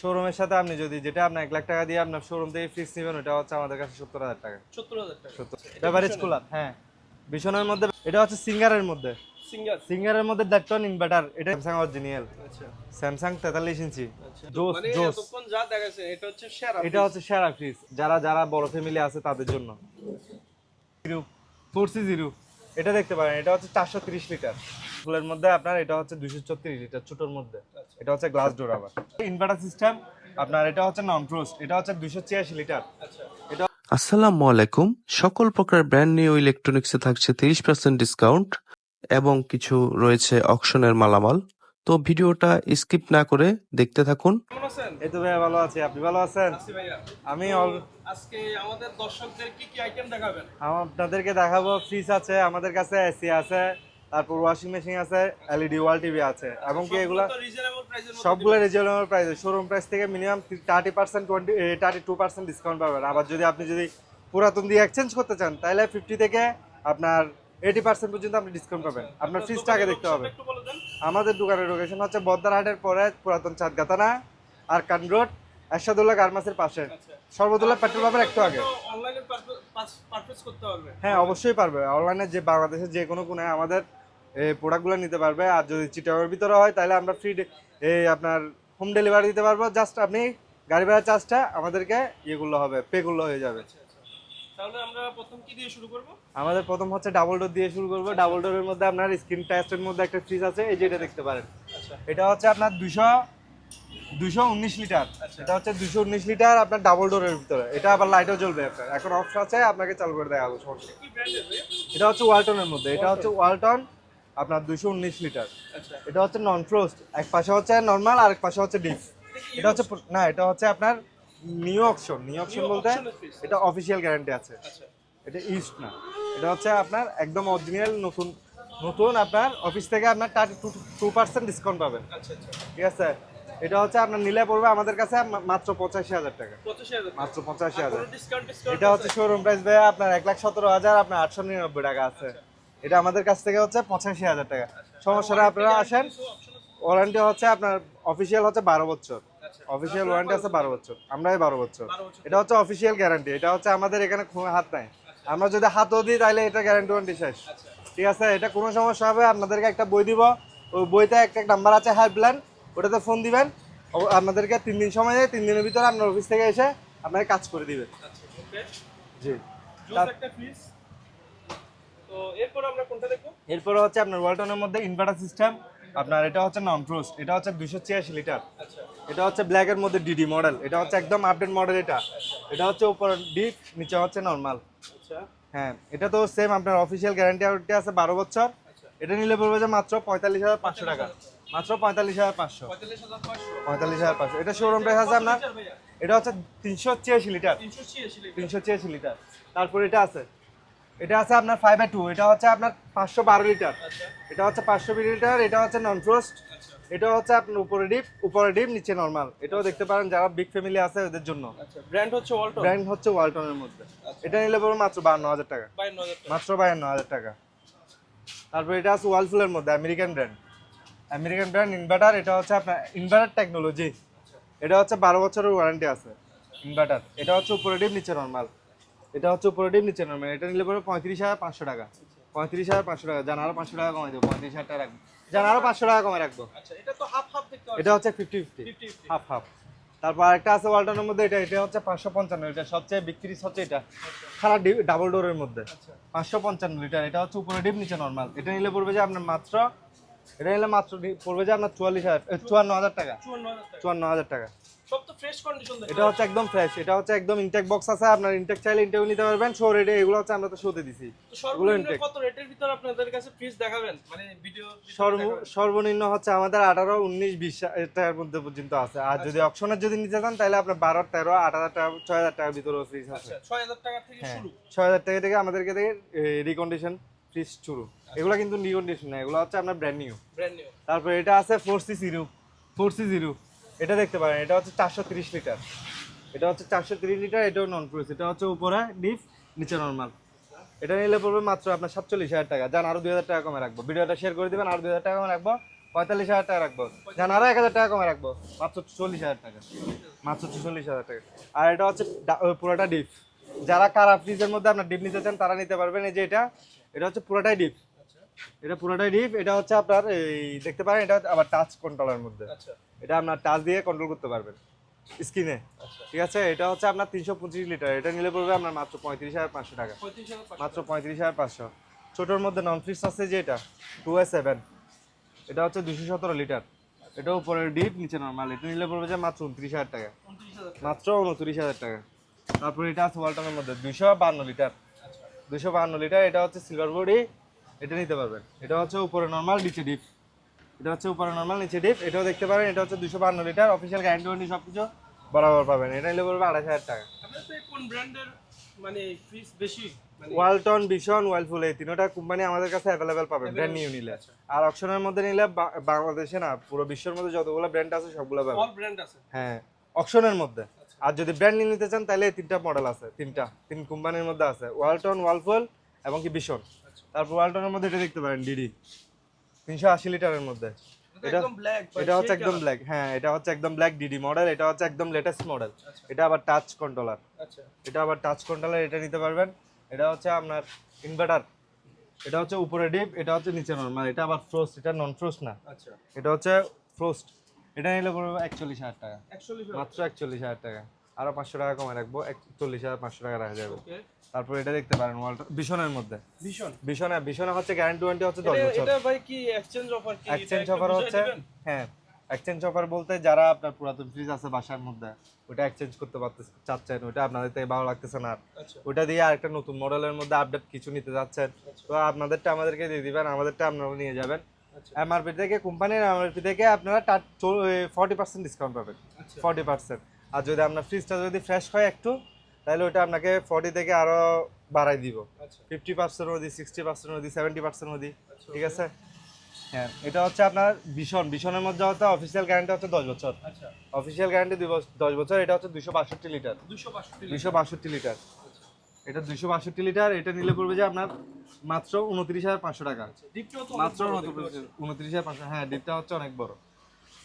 শোরুমের সাথে আপনি যদি যেটা আপনি এক লাখ টাকা দিয়ে আপনার শোরুম থেকে ফ্রিজ নেবেন ওটা হচ্ছে আমাদের কাছে সত্তর হাজার টাকা। সত্তর হাজার টাকা। বেভারেজ কুলার হ্যাঁ। ভীষণের মধ্যে এটা হচ্ছে সিঙ্গারের মধ্যে। সিঙ্গার সিঙ্গারের মধ্যে ডেটন ইনভার্টার এটা স্যামসাং অরিজিনাল আচ্ছা। স্যামসাং তেতাল্লিশ ইঞ্চি। আচ্ছা। জোস মানে জোস এতক্ষণ যা দেখাচ্ছে এটা হচ্ছে সেরা এটা হচ্ছে সেরা ফ্রিজ যারা যারা বড় ফ্যামিলি আছে তাদের জন্য। জিরো ফোর সি জিরো এটা দেখতে পারেন এটা হচ্ছে চারশো তিরিশ লিটার। ফুলের মধ্যে আপনার এটা হচ্ছে দুইশো ছত্রিশ লিটার ছোটোর মধ্যে। এটা হচ্ছে গ্লাস ডোর আবার ইনভার্টার সিস্টেম আপনার এটা হচ্ছে নন ফ্রোস্ট এটা হচ্ছে দুইশো ছিয়াশি লিটার। আচ্ছা। এটা আসসালামু আলাইকুম। সকল প্রকার ব্র্যান্ড নিউ ইলেকট্রনিক্সে থাকছে তিরিশ পার্সেন্ট ডিসকাউন্ট এবং কিছু রয়েছে অকশনের মালামাল। তো ভিডিওটা স্কিপ না করে দেখতে থাকুন। কেমন এই তো ভাইয়া ভালো আছি। আপনি ভালো আছেন? আমি অল- আজকে আমাদের দর্শকদের কি কি আইটেম দেখাবেন? আপনাদেরকে দেখাবো ফ্রিজ আছে আমাদের কাছে এসি আছে তারপর ওয়াশিং মেশিন আছে এলইডি ওয়াল টিভি আছে। এবং কি এগুলা? সবগুলো রিজনেবল প্রাইস শোরুম প্রাইস থেকে minimum thirty percent twenty thirty two percent discount পাবেন। আবার যদি আপনি যদি পুরাতন দিয়ে এক্সচেঞ্জ করতে চান তাহলে ফিফটি থেকে আপনার এইটি পার্সেন্ট পর্যন্ত আপনি ডিসকাউন্ট পাবেন। আপনার ফ্রিজটা আগে দেখতে হবে। আমাদের দোকানের লোকেশন হচ্ছে বদ্দারহাটের পরে পুরাতন চাঁদগাতানা আর কান রোড এরশাদুল্লাহ গার্মাসের পাশে। আচ্ছা। সর্বদুল্লাহ পেট্রোল পাম্পের একটু আগে। হ্যাঁ অবশ্যই পারবে। অনলাইনে যে বাংলাদেশের যে কোনো কোনায় আমাদের প্রোডাক্টগুলো নিতে পারবে। আর যদি চিটাগের ভিতরে হয় তাহলে আমরা ফ্রি এই আপনার হোম ডেলিভারি দিতে পারব। জাস্ট আপনি গাড়ি ভাড়া চার্জটা আমাদেরকে ইয়েগুলো হবে পেগুলো হয়ে যাবে। আচ্ছা। তাহলে আমরা প্রথম কি দিয়ে শুরু করব? আমাদের প্রথম হচ্ছে ডাবল ডোর দিয়ে শুরু করব। ডাবল ডোরের মধ্যে আপনার স্ক্রিন টাচের মধ্যে একটা ফ্রিজ আছে এই যে এটা দেখতে পারেন। আচ্ছা। এটা হচ্ছে আপনার দুশো দুশো উনিশ লিটার। আচ্ছা। এটা হচ্ছে দুশো উনিশ লিটার আপনার ডাবল ডোরের ভিতরে। এটা আবার লাইটও জ্বলবে আপনার এখন অপশন আছে আপনাকে চালু করে সমস্যা। কি ব্র্যান্ডের ভাইয়া? এটা হচ্ছে ওয়ালটনের মধ্যে। এটা হচ্ছে ওয়ালটন আপনার দুশো উনিশ লিটার। আচ্ছা। এটা হচ্ছে নন ফ্রোস্ট এক পাশে হচ্ছে নর্মাল আর এক পাশে হচ্ছে ডিপ এটা হচ্ছে না এটা হচ্ছে আপনার নিউ অপশন নিউ অপশন বলতে। এটা অফিসিয়াল গ্যারান্টি আছে। আচ্ছা। এটা ইস্ট না। এটা হচ্ছে আপনার একদম অরিজিনাল নতুন নতুন আপনার অফিস থেকে আপনার thirty two two percent discount পাবেন। আচ্ছা আচ্ছা। ঠিক আছে? এটা হচ্ছে আপনার নিলে পড়বে আমাদের কাছে মাত্র পঁচাশি হাজার টাকা। মাত্র পঁচাশি হাজার। এটা হচ্ছে শোরুম প্রাইস ভাইয়া আপনার এক লাখ সতেরো হাজার আপনার আটশো নিরানব্বই টাকা আছে। এটা আমাদের কাছ থেকে হচ্ছে পঁচাশি হাজার টাকা। সমস্যাটা আপনারা আসেন। ওয়ারেন্টি হচ্ছে আপনার অফিসিয়াল হচ্ছে বারো বছর। আচ্ছা অফিসিয়াল ওয়ারেন্টি আছে বারো বছর। আমরাই বারো বছর। এটা হচ্ছে অফিসিয়াল গ্যারান্টি এটা হচ্ছে আমাদের এখানে হাত নাই। আমরা যদি হাতও দিই তাহলে এটা গ্যারান্টি ওয়ারেন্টি শেষ। আচ্ছা। ঠিক আছে? এটা কোনো সমস্যা হবে। আপনাদেরকে একটা বই দিব। ওই বইতে একটা নাম্বার আছে হেল্পলাইন ওটাতে ফোন দিবেন। আপনাদেরকে তিন দিন সময় দেয়। তিন দিনের ভিতরে আপনার অফিস থেকে এসে আপনাকে কাজ করে দিবে আচ্ছা জি। এরপরে হচ্ছে আপনার ওয়ালটনের মধ্যে ইনভার্টার সিস্টেম আপনার এটা হচ্ছে নন ফ্রোস্ট এটা হচ্ছে দুশো ছিয়াশি লিটার। আচ্ছা। এটা হচ্ছে ব্ল্যাকের মধ্যে ডিডি মডেল এটা হচ্ছে একদম আপডেট মডেল এটা। এটা হচ্ছে উপর ডিপ নিচে হচ্ছে নর্মাল আচ্ছা। হ্যাঁ এটা তো সেম আপনার অফিসিয়াল গ্যারান্টি ওয়ারেন্টি আছে বারো বছর। এটা নিলে পড়বে যে মাত্র পঁয়তাল্লিশ হাজার পাঁচশো টাকা। মাত্র পঁয়তাল্লিশ হাজার পাঁচশো। পঁয়তাল্লিশ হাজার পাঁচশো। এটা শোরুম প্রাইস আছে আপনার? এটা হচ্ছে তিনশো ছিয়াশি লিটার। তিনশো ছিয়াশি লিটার। তারপর এটা আছে। এটা আছে আপনার ফাইভ বাই টু এটা হচ্ছে আপনার পাঁচশো বারো লিটার আচ্ছা এটা হচ্ছে পাঁচশো বিশ লিটার এটা হচ্ছে নন ফ্রোস্ট আচ্ছা এটা হচ্ছে আপনার উপরে ডিপ উপরে ডিপ নিচে নর্মাল এটাও দেখতে পারেন যারা বিগ ফ্যামিলি আছে ওদের জন্য। আচ্ছা ব্র্যান্ড হচ্ছে ওয়ালটন ব্র্যান্ড হচ্ছে ওয়ালটনের মধ্যে। এটা নিলে পড়বে মাত্র বান্ন হাজার টাকা। বায়ান্ন হাজার টাকা। মাত্র বায়ান্ন হাজার টাকা। তারপর এটা আছে ওয়ালফুলের মধ্যে American brand American brand inverter এটা হচ্ছে আপনার ইনভার্টার টেকনোলজি এটা হচ্ছে বারো বছরের ওয়ারেন্টি আছে। ইনভার্টার এটা হচ্ছে উপরে ডিপ নিচে নর্মাল এটা হচ্ছে উপরে ডিপ নিচে নর্মাল এটা নিলে পরে পঁয়ত্রিশ হাজার পাঁচশো টাকা। পঁয়ত্রিশ হাজার পাঁচশো টাকা জান আরও পাঁচশো টাকা কমাই দেবো পঁয়ত্রিশ হাজার টাকা রাখব। জান আরও পাঁচশো টাকা কমাই রাখব। আচ্ছা এটা হাফ হাফ এটা হচ্ছে ফিফটি ফিফটি হাফ হাফ তারপর একটা আছে ওয়ালটনের মধ্যে এটা এটা হচ্ছে পাঁচশো পঞ্চান্ন এটা সবচেয়ে বিক্রি হচ্ছে এটা। সারা ডাবল ডোরের মধ্যে। আচ্ছা। পাঁচশো পঞ্চান্ন লিটার এটা হচ্ছে উপরে ডিপ নিচে নর্মাল এটা নিলে পড়বে যে আপনার মাত্র এটা নিলে মাত্র পড়বে যে আপনার চুয়াল্লিশ হাজার চুয়ান্ন হাজার টাকা। চুয়ান্ন হাজার টাকা। সব তো ফ্রেশ কন্ডিশন এটা হচ্ছে একদম ফ্রেশ এটা হচ্ছে একদম ইনটেক বক্স আছে আপনার ইনটেক চাইলে ইনটেক নিতে পারবেন শো রেটে এগুলো হচ্ছে আমরা তো শোতে দিছি। তো সর্বনিম্ন কত রেটের ভিতর আপনাদের কাছে ফ্রিজ দেখাবেন? মানে ভিডিও সর্বনিম্ন হচ্ছে আমাদের আঠারো উনিশ বিশ টাকার মধ্যে পর্যন্ত আছে। আর যদি অপশনের যদি নিতে চান তাহলে আপনার বারো তেরো আট হাজার টাকা ছয় হাজার টাকার ভিতরে ফ্রিজ আছে। আচ্ছা ছয় হাজার টাকা থেকে হ্যাঁ শুরু। ছয় হাজার টাকা থেকে আমাদেরকে থেকে রিকন্ডিশন ফ্রিজ শুরু। এগুলো কিন্তু রিকন্ডিশন না এগুলো হচ্ছে আপনার ব্র্যান্ড নিউ ব্র্যান্ড নিউ তারপর এটা আছে four C zero four C zero এটা দেখতে পারেন, এটা হচ্ছে চারশো তিরিশ লিটার। এটা হচ্ছে চারশো তিরিশ লিটার, এটাও নন ফ্রুজ এটা হচ্ছে উপরে ডিপ নিচে নর্মাল এটা নিলে পড়বে মাত্র আপনার সাতচল্লিশ হাজার টাকা। যান আরও দুই হাজার টাকা কমে রাখব। ভিডিওটা শেয়ার করে দেবেন, আরও দুই হাজার টাকা কমে রাখব, পঁয়তাল্লিশ হাজার টাকা রাখব। যান আরও এক হাজার টাকা কমে রাখব, মাত্র চল্লিশ হাজার টাকা। মাত্র চল্লিশ হাজার টাকা। আর এটা হচ্ছে পুরোটা ডিপ। যারা কারা ফ্রিজের মধ্যে আপনার ডিপ নিতে চান, তারা নিতে পারবেন। এই যে এটা এটা হচ্ছে পুরোটাই ডিপ। এটা পুরোটাই ডিপ, এটা হচ্ছে আপনার এই, দেখতে পারেন, এটা আবার টাচ কন্ট্রোলের মধ্যে। আচ্ছা। এটা আপনার টাচ দিয়ে কন্ট্রোল করতে পারবেন স্ক্রিনে আচ্ছা। ঠিক আছে? এটা হচ্ছে আপনার তিনশো পঁচিশ লিটার এটা নিলে পড়বে আপনার মাত্র পঁয়ত্রিশ হাজার পাঁচশো টাকা। মাত্র পঁয়ত্রিশ হাজার পাঁচশো। ছোটোর মধ্যে নন ফ্রিজ আছে যে এটা টু এ সেভেন এটা হচ্ছে দুশো সতেরো লিটার এটা উপরে ডিপ নিচে নর্মাল এটা নিলে পড়বে যে মাত্র উনত্রিশ হাজার টাকা। মাত্র উনত্রিশ হাজার টাকা। তারপর এটা আছে ওয়ালটনের মধ্যে দুশো বান্ন লিটার আচ্ছা। দুশো বান্ন লিটার এটা হচ্ছে সিলভার বডি এটা নিতে পারবেন। এটা হচ্ছে উপরে নর্মাল নিচে ডিপ এটা হচ্ছে উপরে নর্মাল নিচে ডিপ এটাও দেখতে পারেন এটা হচ্ছে দুশো বান্ন লিটার অফিসিয়াল গ্যারান্টি ওয়ারেন্টি সব কিছু বরাবর পাবেন। এটা নিলে পড়বে আড়াইশ হাজার টাকা। কোন ব্র্যান্ডের মানে ফ্রিজ বেশি? মানে ওয়ালটন বিশন ওয়ালফুল এই তিনটা কোম্পানি আমাদের কাছে অ্যাভেলেবেল পাবেন ব্র্যান্ড নিউ নিলে। আচ্ছা। আর অপশনের মধ্যে নিলে বাংলাদেশে না পুরো বিশ্বের মধ্যে যতগুলো ব্র্যান্ড আছে সবগুলো পাবেন। অল ব্র্যান্ড আছে? হ্যাঁ অপশনের মধ্যে। আর যদি ব্র্যান্ড নিয়ে নিতে চান তাহলে তিনটা মডেল আছে তিনটা তিন কোম্পানির মধ্যে আছে। ওয়ালটন ওয়ালফুল এবং কি বিশন আচ্ছা। তারপর ওয়ালটনের মধ্যে এটা দেখতে পারেন ডিডি তিনশো আশি লিটারের মধ্যে। এটা হচ্ছে একদম ব্ল্যাক হ্যাঁ এটা হচ্ছে একদম ব্ল্যাক ডিডি মডেল এটা হচ্ছে একদম লেটেস্ট মডেল আচ্ছা। এটা আবার টাচ কন্ট্রোলার আচ্ছা। এটা আবার টাচ কন্ট্রোলার এটা নিতে পারবেন। এটা হচ্ছে আপনার ইনভার্টার এটা হচ্ছে উপরে ডিপ এটা হচ্ছে নিচে নর্মাল এটা আবার ফ্রোস্ট এটা নন ফ্রোস্ট না। আচ্ছা। এটা হচ্ছে ফ্রোস্ট এটা নিলে পড়বে একচল্লিশ হাজার টাকা। মাত্র একচল্লিশ হাজার টাকা। আরও পাঁচশো টাকা কমে রাখব চল্লিশ হাজার পাঁচশো টাকা রাখা যাবে। তারপর এটা দেখতে পারেন ওয়ালটা মধ্যে। ভীষণ। বিশনে বিশনে হচ্ছে গ্যারান্টি ওয়ারেন্টি হচ্ছে দশ বছর। এটা ভাই কি এক্সচেঞ্জ অফার কি? এক্সচেঞ্জ অফার হচ্ছে হ্যাঁ এক্সচেঞ্জ অফার বলতে যারা আপনার পুরাতন ফ্রিজ আছে বাসার মধ্যে ওটা এক্সচেঞ্জ করতে পারতে চাচ্ছেন ওটা আপনাদের থেকে ভালো লাগতেছে না। আচ্ছা। ওটা দিয়ে আরেকটা নতুন মডেলের মধ্যে আপডেট কিছু নিতে যাচ্ছেন তো আপনাদেরটা আমাদেরকে দিয়ে দিবেন আমাদেরটা আপনারা নিয়ে যাবেন। আচ্ছা। এমআরপি থেকে কোম্পানির এমআরপি থেকে আপনারা ফর্টি পার্সেন্ট ডিসকাউন্ট পাবেন। আচ্ছা। ফর্টি পার্সেন্ট আর যদি আপনার ফ্রিজটা যদি ফ্রেশ হয় একটু তাহলে ওটা আপনাকে ফর্টি থেকে আরও বাড়াই দিব। আচ্ছা। ফিফটি পার্সেন্ট দিই সিক্সটি পার্সেন্ট দিই সেভেন্টি পার্সেন্ট আচ্ছা, ঠিক আছে? হ্যাঁ এটা হচ্ছে আপনার ভীষণ ভীষণের মধ্যে হচ্ছে অফিসিয়াল গ্যারান্টি হচ্ছে দশ বছর। আচ্ছা। অফিসিয়াল গ্যারান্টি দুই বছর দশ বছর এটা হচ্ছে দুশো বাষট্টি লিটার। দুশো বাষট্টি লিটার। এটা দুশো বাষট্টি লিটার এটা নিলে পড়বে যে আপনার মাত্র উনত্রিশ হাজার পাঁচশো টাকা। মাত্র উনত্রিশ হাজার পাঁচশো হ্যাঁ ডিপটা হচ্ছে অনেক বড়।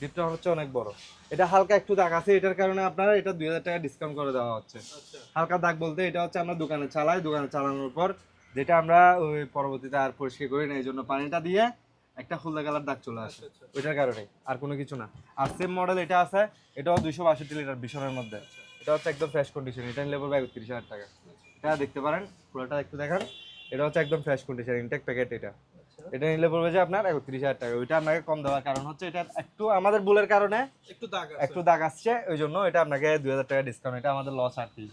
ডিপটা হচ্ছে অনেক বড়। এটা হালকা একটু দাগ আছে এটার কারণে আপনারা এটা দুই হাজার টাকা ডিসকাউন্ট করে দেওয়া হচ্ছে। আচ্ছা। হালকা দাগ বলতে এটা হচ্ছে আমরা দোকানে চালাই দোকানে চালানোর পর যেটা আমরা ওই পরবর্তীতে আর পরিষ্কার করি না এই জন্য পানিটা দিয়ে একটা হলদা কালার দাগ চলে আসে। আচ্ছা, আচ্ছা। ওইটার কারণে আর কোনো কিছু না। আর সেম মডেল এটা আছে এটাও দুইশো বাষট্টি লিটার ভীষণের মধ্যে। এটা হচ্ছে একদম ফ্রেশ কন্ডিশন এটা নিলে পড়বে একত্রিশ হাজার টাকা। এটা দেখতে পারেন পুরোটা একটু দেখান। এটা হচ্ছে একদম ফ্রেশ কন্ডিশন ইনটেক প্যাকেট এটা। এটা নিলে পড়বে যে আপনার একত্রিশ হাজার টাকা। ওইটা আপনাকে কম দেওয়ার কারণ হচ্ছে এটা একটু আমাদের ভুলের কারণে একটু দাগ একটু দাগ আসছে ওই জন্য এটা আপনাকে দুই হাজার টাকা ডিসকাউন্ট এটা আমাদের লস আর কি।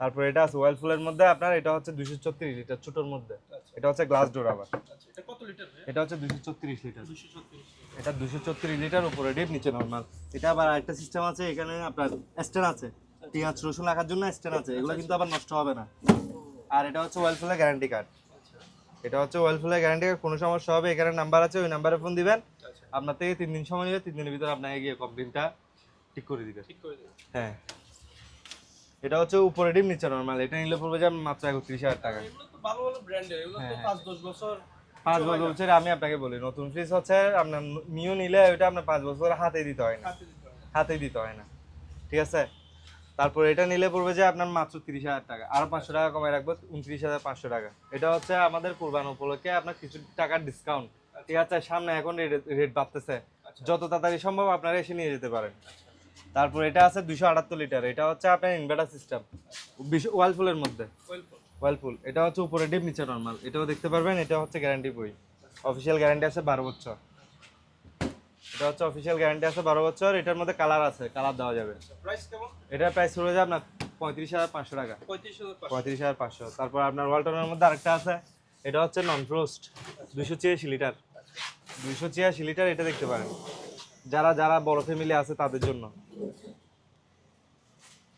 তারপর এটা আছে ওয়েল ফুলের মধ্যে আপনার এটা হচ্ছে দুশো ছত্রিশ লিটার ছোটোর মধ্যে। আচ্ছা। এটা হচ্ছে গ্লাস ডোর আবার। আচ্ছা এটা হচ্ছে দুশো ছত্রিশ লিটার। এটা দুশো ছত্রিশ লিটার উপরে ডিপ নিচে নর্মাল এটা আবার আরেকটা সিস্টেম আছে এখানে আপনার স্ট্যান্ড আছে। পেঁয়াজ রসুন রাখার জন্য স্ট্যান্ড আছে। এগুলো কিন্তু আবার নষ্ট হবে না। আর এটা হচ্ছে ওয়েল ফুলের গ্যারান্টি কার্ড আচ্ছা এটা হচ্ছে ওয়েল ফুলের গ্যারান্টি কোনো সমস্যা হবে এখানে নাম্বার আছে ওই নাম্বারে ফোন দিবেন। আপনার থেকে তিন দিন সময় নেবে তিন দিনের ভিতরে আপনাকে গিয়ে কমপ্লেনটা ঠিক করে দিবে। ঠিক করে দেবেন হ্যাঁ। এটা হচ্ছে উপরে ডিম নিচে নর্মাল এটা নিলে পড়বে যে মাত্র একত্রিশ হাজার টাকা। ভালো ভালো ব্র্যান্ডের এগুলো তো হ্যাঁ, পাঁচ দশ বছর পাঁচ বছর বছর আমি আপনাকে বলি নতুন ফ্রিজ হচ্ছে আপনার নিউ নিলে ওইটা আপনার পাঁচ বছর হাতে দিতে হয় না। হাতে দিতে হয় না। ঠিক আছে? তারপর এটা নিলে পড়বে যে আপনার মাত্র তিরিশ হাজার টাকা। আরও পাঁচশো টাকা কমায় রাখব উনত্রিশ হাজার পাঁচশো টাকা। এটা হচ্ছে আমাদের কোরবান উপলক্ষে আপনার কিছু টাকার ডিসকাউন্ট ঠিক আছে সামনে এখন রেট বাড়তেছে। আচ্ছা। যত তাড়াতাড়ি সম্ভব আপনারা এসে নিয়ে যেতে পারেন। তারপর এটা আছে দুশো আটাত্তর লিটার এটা হচ্ছে আপনার ইনভার্টার সিস্টেম ওয়ালফুলের মধ্যে। ওয়ালফুল এটা হচ্ছে উপরে ডিপ নিচে নর্মাল এটাও দেখতে পারবেন এটা হচ্ছে গ্যারান্টি বই। অফিসিয়াল গ্যারান্টি আছে বারো বছর। এটা হচ্ছে অফিসিয়াল গ্যারান্টি আছে বারো বছর। এটার মধ্যে কালার আছে কালার দেওয়া যাবে। এটার প্রাইস পড়ে যাবে আপনার পঁয়ত্রিশ হাজার পাঁচশো টাকা। পঁয়ত্রিশ হাজার পাঁচশো। তারপর আপনার ওয়ালটনের মধ্যে আরেকটা আছে এটা হচ্ছে নন ফ্রোস্ট দুশো ছিয়াশি লিটার। দুশো ছিয়াশি লিটার এটা দেখতে পারেন। যারা যারা বড় ফ্যামিলি আছে তাদের জন্য।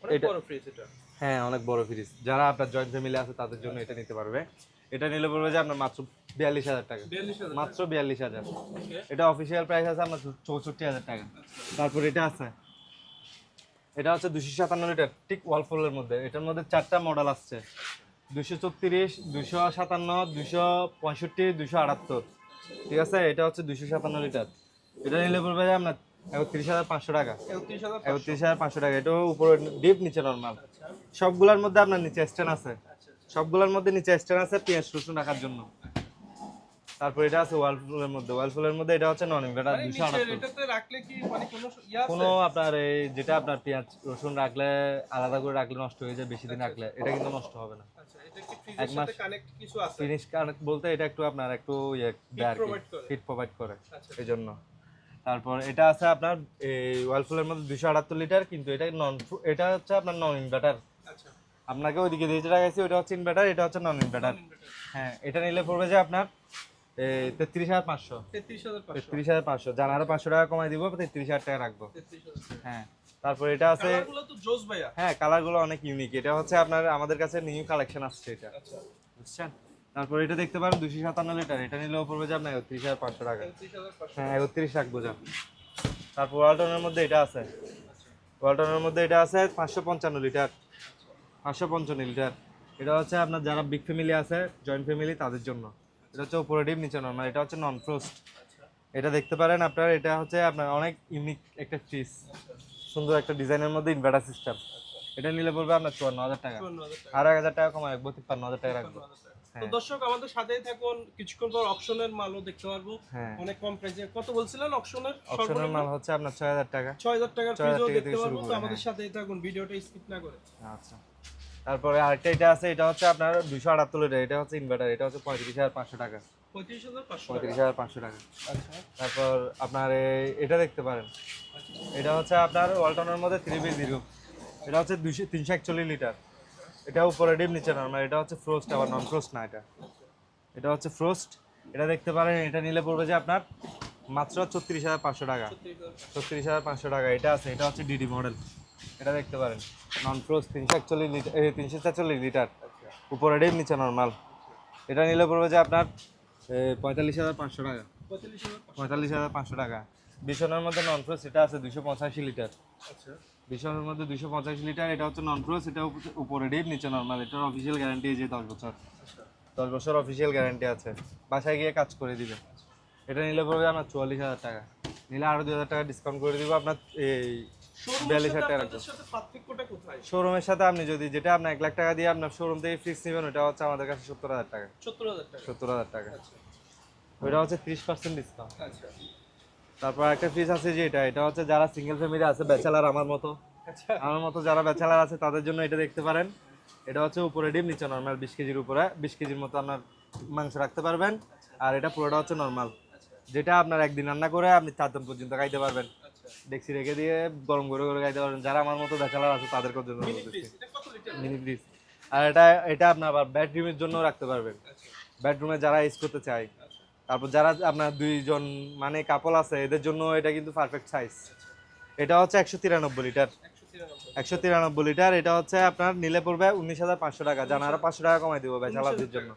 এটা- বড় ফ্রিজ এটা। হ্যাঁ অনেক বড় ফ্রিজ যারা আপনার জয়েন্ট ফ্যামিলি আছে তাদের জন্য এটা নিতে পারবে। এটা নিলে পড়বে যে আপনার মাত্র বিয়াল্লিশ হাজার টাকা। মাত্র বিয়াল্লিশ হাজার। এটা অফিসিয়াল প্রাইস আছে আপনার চৌষট্টি হাজার টাকা। তারপর এটা আছে। এটা হচ্ছে দুশো সাতান্ন লিটার ঠিক ওয়ালফুলের মধ্যে। এটার মধ্যে চারটা মডেল আসছে। দুশো ছত্রিশ দুশো সাতান্ন দুশো পঁয়ষট্টি দুশো আটাত্তর। ঠিক আছে? এটা হচ্ছে দুশো সাতান্ন লিটার। এটা নিলে পড়বে যে আপনার একত্রিশ হাজার পাঁচশো টাকা। একত্রিশ হাজার পাঁচশো। টাকা। এটাও উপরে ডিপ নিচে নর্মাল সবগুলোর মধ্যে আপনার নিচে স্ট্যান্ড আছে। সবগুলোর মধ্যে নিচে স্ট্যান্ড আছে পেঁয়াজ রসুন রাখার জন্য। তারপর এটা আছে ওয়ালফুলের মধ্যে। ওয়ালফুলের মধ্যে এটা হচ্ছে নন মানে দুশো মানে কোনো ইয়া? কোনো আপনার এই যেটা আপনার পেঁয়াজ রসুন রাখলে আলাদা করে রাখলে নষ্ট হয়ে যায় বেশি দিন রাখলে। এটা কিন্তু নষ্ট হবে না। আচ্ছা এটা কি ফ্রিজের এক মাস- সাথে কানেক্ট কিছু আছে? ফিনিশ কানেক্ট বলতে এটা একটু আপনার একটু ইয়ে করে। হিট প্রোভাইড করে আচ্ছা এই জন্য তারপর এটা আছে আপনার এই ওয়ালফুলের মধ্যে দুশো আটাত্তর লিটার কিন্তু এটা নন এটা হচ্ছে আপনার নন ইনভার্টার আচ্ছা। আপনাকে ওইদিকে দিয়ে যেটা গেছে ওটা হচ্ছে ইনভার্টার এটা হচ্ছে নন ইনভার্টার হ্যাঁ এটা নিলে পড়বে যে আপনার তেত্রিশ হাজার পাঁচশো। তেত্রিশ হাজার পাঁচশো। জান আরও পাঁচশো টাকা কমাই দিব তেত্রিশ হাজার টাকা রাখব। হ্যাঁ তারপর এটা আছে হ্যাঁ কালারগুলো অনেক ইউনিক এটা হচ্ছে আপনার আমাদের কাছে নিউ কালেকশন আসছে এটা। আচ্ছা। বুঝছেন? তারপর এটা দেখতে পারেন দুশো সাতান্ন লিটার এটা নিলেও পড়বে যে আপনার একত্রিশ হাজার পাঁচশো টাকা। হ্যাঁ একত্রিশ রাখব যান তারপর ওয়ালটনের মধ্যে এটা আছে। ওয়ালটনের মধ্যে এটা আছে পাঁচশো পঞ্চান্ন লিটার পাঁচশো পঞ্চান্ন লিটার। এটা হচ্ছে আপনার যারা বিগ ফ্যামিলি আছে জয়েন্ট ফ্যামিলি তাদের জন্য। এটা হচ্ছে উপরে ডিপ নিচে নর্মাল এটা হচ্ছে নন ফ্রোস্ট এটা দেখতে পারেন আপনার এটা হচ্ছে আপনার অনেক ইউনিক একটা ফ্রিজ সুন্দর একটা ডিজাইনের মধ্যে ইনভার্টার সিস্টেম এটা নিলে পড়বে আপনার চুয়ান্ন হাজার টাকা। আর এক হাজার টাকা কমা রাখব। তিপ্পান্ন হাজার টাকা। রাখব তো দর্শক আমাদের সাথেই থাকুন। কিছুক্ষণ পর অপশনের মালও দেখতে পারব। হ্যাঁ। অনেক কম প্রাইসে কত বলছিলেন অপশনের অপশনের মাল হচ্ছে আপনার ছয় হাজার টাকা। ছয় হাজার টাকার 6,000 ফ্রিজও টাকা দেখতে পারব। তো আমাদের হ্যাঁ। সাথেই থাকুন ভিডিওটা স্কিপ না করে। আচ্ছা। তারপরে আরেকটা এটা আছে এটা হচ্ছে আপনার দুশো আটাত্তর লিটার এটা হচ্ছে ইনভার্টার এটা হচ্ছে পঁয়ত্রিশ হাজার পাঁচশো টাকা। পঁয়ত্রিশ হাজার পাঁচশো টাকা। আচ্ছা। তারপর আপনার এটা দেখতে পারেন। এটা হচ্ছে আপনার ওয়ালটনের মধ্যে থ্রি বি জিরো এটা হচ্ছে দুশো তিনশো একচল্লিশ লিটার। এটা উপরে ডিম নিচে নর্মাল এটা হচ্ছে ফ্রোস্ট আবার নন ফ্রোস্ট না এটা। এটা হচ্ছে ফ্রোস্ট এটা দেখতে পারেন এটা নিলে পড়বে যে আপনার মাত্র চৌত্রিশ হাজার পাঁচশো টাকা। ছত্রিশ হাজার পাঁচশো। টাকা এটা আছে এটা হচ্ছে ডিডি মডেল এটা দেখতে পারেন। নন ফ্রোজ তিনশো একচল্লিশ লিটার তিনশো ছেচল্লিশ লিটার উপরে ডিম নিচে নর্মাল এটা নিলে পড়বে যে আপনার পঁয়তাল্লিশ হাজার পাঁচশো টাকা। পঁয়তাল্লিশ হাজার পাঁচশো টাকা। বিশনের মধ্যে নন ফ্রোজ এটা আছে দুশো পঁচাশি লিটার আচ্ছা। বিশনের মধ্যে দুশো পঁচাশি লিটার এটা হচ্ছে নন ফ্রোজ এটা উপ- উপরে ডিম নিচে নর্মাল এটার অফিসিয়াল গ্যারান্টি যে দশ বছর। আচ্ছা। দশ বছর অফিসিয়াল গ্যারান্টি আছে। বাসায় গিয়ে কাজ করে দিবে এটা নিলে পড়বে আপনার চুয়াল্লিশ হাজার টাকা। নিলে আরও দু হাজার টাকা ডিসকাউন্ট করে দিব আপনার এই শোরুমের সাথে আপনি যদি যেটা আপনার এক লাখ টাকা দিয়ে আপনার শোরুম থেকে ফিক্স নেবেন ওটা হচ্ছে আমাদের কাছে সত্তর হাজার টাকা। সত্তর হাজার টাকা। টাকা। আচ্ছা ওইটা হচ্ছে ত্রিশ পার্সেন্ট ডিসকাউন্ট আচ্ছা। তারপর একটা ফিস আছে যে এটা এটা হচ্ছে যারা সিঙ্গেল ফ্যামিলি আছে ব্যাচেলার আমার মতো। আচ্ছা। আমার মতো যারা ব্যাচেলার আছে তাদের জন্য এটা দেখতে পারেন। এটা হচ্ছে উপরে ডিম নিচে নর্মাল বিশ কেজির উপরে। বিশ কেজির মতো আপনার মাংস রাখতে পারবেন। আর এটা পুরোটা হচ্ছে নর্মাল যেটা আপনার একদিন রান্না করে আপনি চার দিন পর্যন্ত খাইতে পারবেন। আচ্ছা ডেক্সি রেখে দিয়ে গরম করে করে খাইতে পারবেন। যারা আমার মতো ব্যাচেলার আছে তাদের জন্য মিনি ফ্রিজ আর এটা এটা আপনার আবার বেডরুমের জন্য রাখতে পারবেন। আচ্ছা। বেডরুমে যারা ইউজ করতে চায়। আচ্ছা। তারপর যারা আপনার দুইজন মানে কাপল আছে এদের জন্য এটা কিন্তু পারফেক্ট সাইজ এটা হচ্ছে একশো তিরানব্বই লিটার একশো তিরানব্বই। লিটার এটা হচ্ছে আপনার নিলে পড়বে উনিশ হাজার পাঁচশো টাকা। জান আরও পাঁচশো টাকা কমাই দিব বেচালারদের জন্য।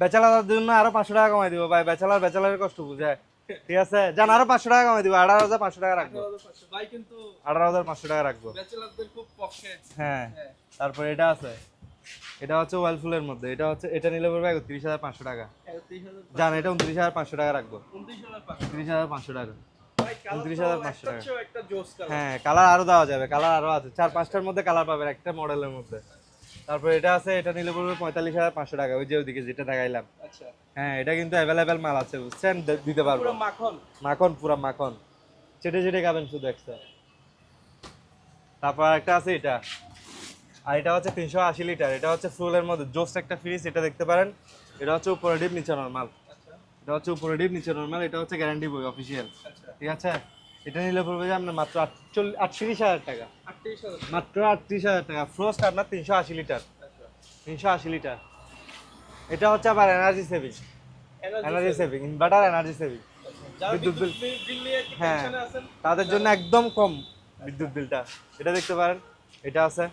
বেচালারদের জন্য আরও পাঁচশো টাকা কমাই দিব ভাই। বেচালার বেচালারের কষ্ট বুঝায় ঠিক আছে জান আরও পাঁচশো টাকা কমাই দিব আঠারো হাজার পাঁচশো টাকা রাখব। আঠারো হাজার পাঁচশো। ভাই কিন্তু আঠারো হাজার পাঁচশো টাকা রাখব। খুব পক্ষে। হ্যাঁ হ্যাঁ। তারপর এটা আছে এটা হচ্ছে ওয়ালফুলের মধ্যে এটা হচ্ছে এটা নিলে পড়বে একত্রিশ হাজার পাঁচশো টাকা। জান এটা উনত্রিশ হাজার পাঁচশো টাকা রাখব। উনত্রিশ হাজার পাঁচশো। টাকা। উনত্রিশ হাজার পাঁচশো টাকা। হ্যাঁ কালার আরও দেওয়া যাবে কালার আরও আছে চার পাঁচটার মধ্যে কালার পাবেন একটা মডেলের মধ্যে। তারপর এটা আছে এটা নিলে পড়বে পঁয়তাল্লিশ হাজার পাঁচশো টাকা ওই যে ওইদিকে যেটা দেখাইলাম। আচ্ছা। হ্যাঁ এটা কিন্তু অ্যাভেলেবেল মাল আছে বুঝছেন? দিতে পারব। মাখন? মাখন পুরা মাখন। চেটে চেটে খাবেন শুধু একটা তারপর একটা আছে এটা। আর এটা হচ্ছে তিনশো আশি লিটার এটা হচ্ছে ফুলের মধ্যে জোস্ট একটা ফ্রিজ এটা দেখতে পারেন। এটা হচ্ছে উপরে ডিপ নিচে নর্মাল আচ্ছা। এটা হচ্ছে উপরে ডিপ নিচে নর্মাল এটা হচ্ছে গ্যারান্টি বই অফিসিয়াল আচ্ছা। ঠিক আছে? এটা নিলে পড়বে যে আপনার মাত্র আটচল্লিশ আটত্রিশ হাজার টাকা। মাত্র আটত্রিশ হাজার টাকা। ফ্রোস্ট আপনার তিনশো আশি লিটার। আচ্ছা। তিনশো আশি লিটার। এটা হচ্ছে আবার energy saving energy saving inverter energy saving বিদ্যুৎ বিল হ্যাঁ। তাদের জন্য একদম কম বিদ্যুৎ বিলটা। এটা দেখতে পারেন। এটা আছে।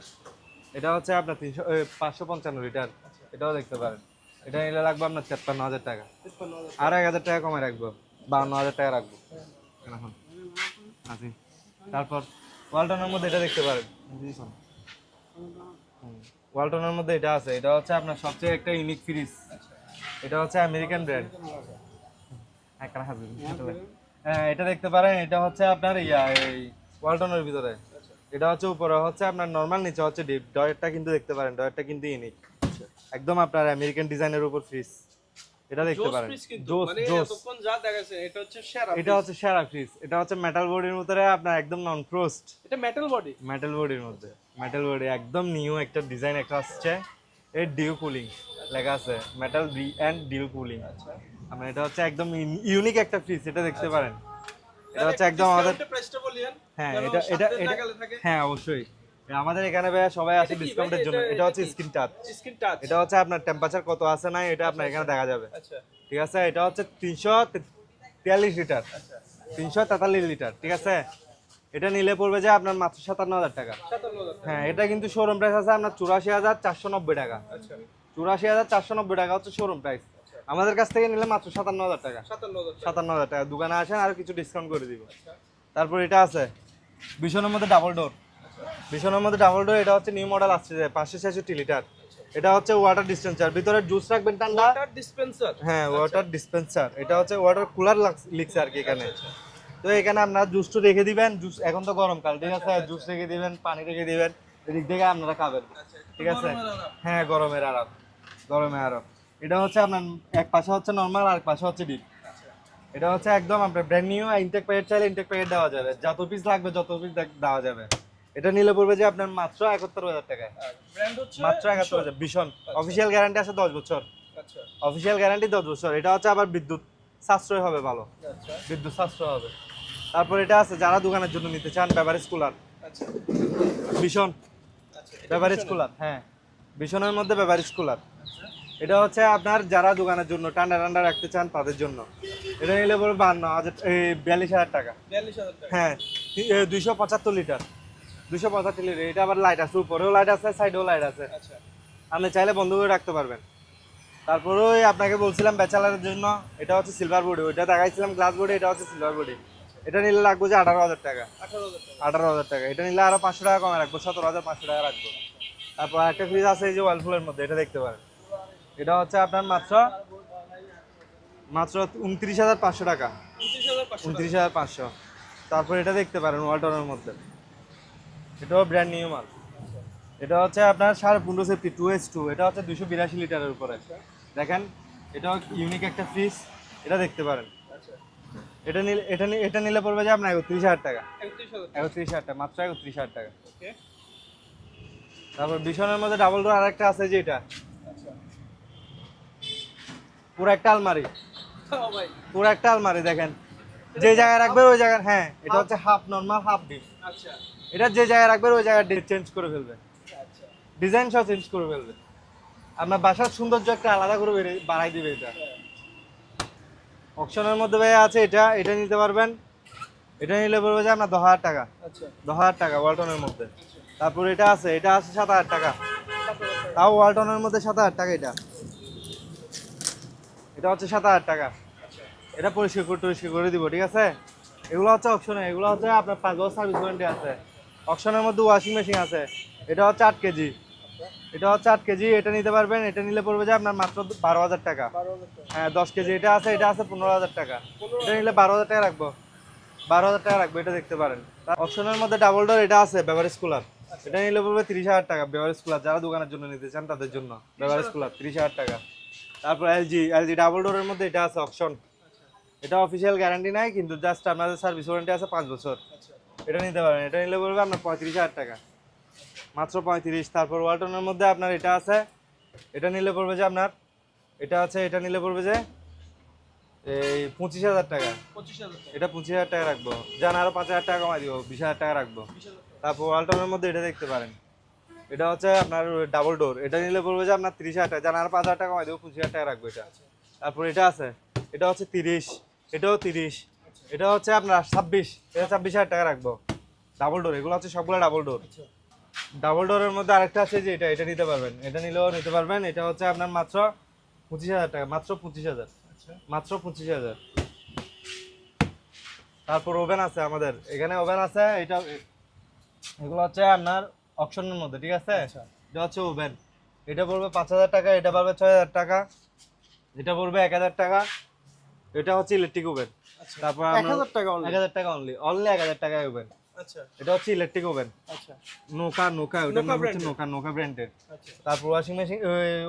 এটা হচ্ছে আপনার তিনশো পাঁচশো পঞ্চান্ন লিটার। এটাও দেখতে পারেন। এটা নিলে লাগবে আপনার তেপ্পান্ন হাজার টাকা। আর এক হাজার টাকা কমে রাখব। বাউন্ন হাজার টাকা রাখব। এখন। আছি। তারপর ওয়ালটনের মধ্যে এটা দেখতে পারেন। ওয়ালটনের মধ্যে এটা আছে। এটা হচ্ছে আপনার সবচেয়ে একটা ইউনিক ফ্রিজ এটা হচ্ছে আমেরিকান ব্র্যান্ড হ্যাঁ এটা দেখতে পারেন। এটা হচ্ছে আপনার ইয়া, এই ওয়ালটনের ভিতরে। এটা হচ্ছে উপরে, হচ্ছে আপনার নর্মাল নিচে হচ্ছে ডিপ ডয়েরটা কিন্তু দেখতে পারেন। ডয়েরটা কিন্তু ইউনিক একদম আপনার আমেরিকান ডিজাইনের উপর ফ্রিজ এটা দেখতে পারেন। মানে যা দেখাচ্ছে এটা হচ্ছে সেরা এটা হচ্ছে সেরা ফ্রিজ এটা হচ্ছে মেটাল বডির ভিতরে আপনার একদম নন ফ্রোস্ট এটা মেটাল বডি মেটাল বডির মধ্যে। মেটাল বডি একদম নিউ একটা ডিজাইন একটা আসছে। এর ডিউ কুলিং লেখা আছে। Metal B and dew cooling আচ্ছা। আমরা এটা হচ্ছে একদম ইউনিক একটা ফ্রিজ এটা দেখতে পারেন। এটা হচ্ছে একদম আমাদের হ্যাঁ এটা এটা হ্যাঁ অবশ্যই। আমাদের এখানে ভাইয়া সবাই আসে ডিসকাউন্টের জন্য। এটা- হচ্ছে স্ক্রিন টাচ স্ক্রিন টাচ এটা হচ্ছে আপনার টেম্পারেচার কত আছে না এটা আপনার এখানে দেখা যাবে। আচ্ছা। ঠিক আছে? এটা হচ্ছে তিনশো তিয়াল্লিশ লিটার। আচ্ছা। তিনশো তেতাল্লিশ লিটার। ঠিক আছে? এটা নিলে পড়বে যে আপনার মাত্র সাতান্ন হাজার টাকা। 57000 হ্যাঁ এটা কিন্তু শোরুম প্রাইস আছে আপনার চুরাশি হাজার চারশো নব্বই টাকা। আচ্ছা। চুরাশি হাজার চারশো নব্বই টাকা হচ্ছে শোরুম প্রাইস আমাদের কাছ থেকে নিলে মাত্র সাতান্ন হাজার টাকা। 57000 টাকা। সাতান্ন হাজার টাকা। দোকানে আসেন আর কিছু ডিসকাউন্ট করে দিব। আচ্ছা। তারপর এটা আছে। ভীষণের মধ্যে ডাবল ডোর ভীষণের মধ্যে ডাবল ডোর এটা হচ্ছে নিউ মডেল আসছে যে পাঁচশো ছেষট্টি লিটার এটা হচ্ছে ওয়াটার ডিসপেন্সার ভিতরে জুস রাখবেন ঠান্ডা? ওয়াটার ডিসপেন্সার হ্যাঁ ওয়াটার ডিসপেন্সার এটা হচ্ছে ওয়াটার কুলার লিখছে আর কি এখানে। তো এখানে আপনার জুস তো রেখে দিবেন। জুস এখন তো গরমকাল ঠিক আছে? জুস রেখে দিবেন পানি রেখে দিবেন। এদিক থেকে আপনারা খাবেন। ঠিক আছে? হ্যাঁ গরমের আরাম। গরমের আরাম। এটা হচ্ছে আপনার এক পাশে হচ্ছে নর্মাল আর এক পাশে হচ্ছে ডিপ এটা হচ্ছে একদম আপনার ব্র্যান্ড নিউ ইনটেক প্যাকেট চাইলে ইনটেক প্যাকেট দেওয়া যাবে। যত পিস লাগবে যত পিস দেওয়া যাবে। এটা নিলে পড়বে যে আপনার মাত্র একাত্তর হাজার টাকায় ব্র্যান্ড হচ্ছে মাত্র একাত্তর হাজার ভীষণ। অফিসিয়াল গ্যারান্টি আছে দশ বছর। আচ্ছা। অফিসিয়াল গ্যারান্টি দশ বছর। এটা হচ্ছে আবার বিদ্যুৎ। সাশ্রয় হবে ভালো। আচ্ছা। বিদ্যুৎ সাশ্রয় হবে। তারপর এটা আছে যারা দোকানের জন্য নিতে চান বেভারেজ কুলার আচ্ছা। ভীষণ। আচ্ছা বেভারেজ কুলার হ্যাঁ। ভীষণের মধ্যে বেভারেজ কুলার এটা হচ্ছে আপনার যারা দোকানের জন্য ঠান্ডা ঠান্ডা রাখতে চান তাদের জন্য। এটা নিলে পড়বে বান্ন হাজার বিয়াল্লিশ হাজার টাকা। 42000 টাকা। হ্যাঁ দুইশো পঁচাত্তর লিটার। দুইশো পঁচাত্তর লিটার এটা আবার লাইট আছে উপরেও লাইট আছে সাইডেও লাইট আছে। আচ্ছা। আপনি চাইলে বন্ধ করে রাখতে পারবেন। তারপরে ওই আপনাকে বলছিলাম ব্যাচেলারের জন্য এটা হচ্ছে সিলভার বডি ওইটা দেখাইছিলাম গ্লাস বডি এটা হচ্ছে সিলভার বডি এটা নিলে লাগবে যে আঠারো হাজার টাকা। আঠারো হাজার টাকা। এটা নিলে আরও পাঁচশো টাকা কমে রাখব সতেরো হাজার পাঁচশো টাকা রাখব। তারপর একটা ফ্রিজ আছে এই যে ওয়ালফুলের মধ্যে এটা দেখতে পারেন। এটা হচ্ছে আপনার মাত্র মাত্র উনত্রিশ হাজার পাঁচশো টাকা। 29500 টাকা উনত্রিশ হাজার পাঁচশো। তারপর এটা দেখতে পারেন ওয়ালটনের মধ্যে। এটাও ব্র্যান্ড নিউ মাল। এটা হচ্ছে আপনার সাড়ে পনেরো সেফটি টু এস টু এটা হচ্ছে দুশো বিরাশি লিটারের উপরে। দেখেন এটাও ইউনিক একটা ফ্রিজ এটা দেখতে পারেন। আচ্ছা এটা নিলে এটা এটা নিলে পড়বে যে আপনার একত্রিশ হাজার টাকা। 31000 একত্রিশ হাজার। টাকা মাত্র একত্রিশ হাজার টাকা। ওকে। তারপর বিছানার মধ্যে ডাবল ডোর আরেকটা আছে যেটা আচ্ছা। পুরো একটা আলমারি। পুরো একটা আলমারি দেখেন। যে জায়গায় রাখবে ওই জায়গায় হ্যাঁ এটা হচ্ছে হাফ নর্মাল হাফ ডিপ আচ্ছা। এটা যে জায়গায় রাখবে ওই জায়গায় চেঞ্জ করে ফেলবে। আচ্ছা ডিজাইন সহ চেঞ্জ করে ফেলবে। আপনার বাসার সৌন্দর্য একটা আলাদা করে বেড়ে- বাড়াই দিবে এটা। অপশনের মধ্যে ভাই আছে এটা এটা নিতে পারবেন। এটা নিলে পড়বে যে আপনার দশ হাজার টাকা। আচ্ছা। দশ হাজার টাকা ওয়ালটনের মধ্যে। তারপর এটা আছে এটা আছে সাত হাজার টাকা। তাও ওয়ালটনের মধ্যে সাত হাজার টাকা এটা। এটা হচ্ছে সাত হাজার টাকা। এটা পরিষ্কার করে টরিষ্কার করে দিব ঠিক আছে? এগুলো হচ্ছে অপশনে এগুলো হচ্ছে আপনার পাঁচ বছর সার্ভিস ওয়ারেন্টি আছে। অপশনের মধ্যে ওয়াশিং মেশিন আছে। এটা হচ্ছে আট কেজি। এটা হচ্ছে আট কেজি এটা নিতে পারবেন এটা নিলে পড়বে যে আপনার মাত্র বারো হাজার টাকা। হ্যাঁ দশ কেজি এটা আছে এটা আছে পনেরো হাজার টাকা। এটা নিলে বারো হাজার টাকা রাখব। বারো হাজার টাকা রাখব এটা দেখতে পারেন। অপশনের মধ্যে ডাবল ডোর এটা আছে বেভারেজ কুলার এটা নিলে পড়বে তিরিশ হাজার টাকা বেভারেজ কুলার যারা দোকানের জন্য নিতে চান তাদের জন্য। বেভারেজ কুলার তিরিশ হাজার টাকা। তারপর এলজি এলজি ডাবল ডোরের মধ্যে এটা আছে অপশন এটা অফিসিয়াল গ্যারান্টি নাই কিন্তু জাস্ট আপনাদের সার্ভিস ওয়ারেন্টি আছে পাঁচ বছর। আচ্ছা। এটা নিতে পারেন এটা নিলে পড়বে আপনার পঁয়ত্রিশ হাজার টাকা। মাত্র পঁয়ত্রিশ। তারপর ওয়ালটনের মধ্যে আপনার এটা আছে। এটা নিলে পড়বে যে আপনার এটা আছে এটা নিলে পড়বে যে এই পঁচিশ হাজার টাকা। এটা পঁচিশ হাজার টাকা রাখব। জান আরও পাঁচ হাজার টাকা কমাই দিব বিশ হাজার টাকা রাখব। তারপর ওয়ালটনের মধ্যে এটা দেখতে পারেন। এটা হচ্ছে আপনার ডাবল ডোর। এটা নিলে পড়বে যে আপনার তিরিশ হাজার টাকা। জান আরও পাঁচ হাজার টাকা কমাই দেবো পঁচিশ হাজার টাকা রাখব এটা। তারপর এটা আছে এটা হচ্ছে তিরিশ। এটাও তিরিশ। এটা হচ্ছে আপনার ছাব্বিশ এটা ছাব্বিশ হাজার টাকা রাখব। ডাবল ডোর এগুলো হচ্ছে সবগুলো ডাবল ডোর ডাবল ডোরের মধ্যে আরেকটা আছে যে এটা এটা নিতে পারবেন। এটা নিলেও নিতে পারবেন। এটা হচ্ছে আপনার মাত্র পঁচিশ হাজার টাকা মাত্র পঁচিশ হাজার। আচ্ছা। মাত্র পঁচিশ হাজার। তারপর ওভেন আছে আমাদের। এখানে ওভেন আছে এটা এগুলো হচ্ছে আপনার অপশনের মধ্যে ঠিক আছে? আচ্ছা। এটা হচ্ছে ওভেন এটা পড়বে পাঁচ হাজার টাকা এটা পড়বে ছয় হাজার টাকা। এটা পড়বে এক হাজার টাকা। এটা হচ্ছে ইলেকট্রিক ওভেন তারপর এক আপনার হাজার টাকা অনলি অনলি এক হাজার টাকা ওভেন আচ্ছা। এটা হচ্ছে ইলেকট্রিক ওভেন আচ্ছা। নোকা নোকা ওটার নাম হচ্ছে নোকা নোকা ব্র্যান্ডের আচ্ছা। তারপর ওয়াশিং মেশিন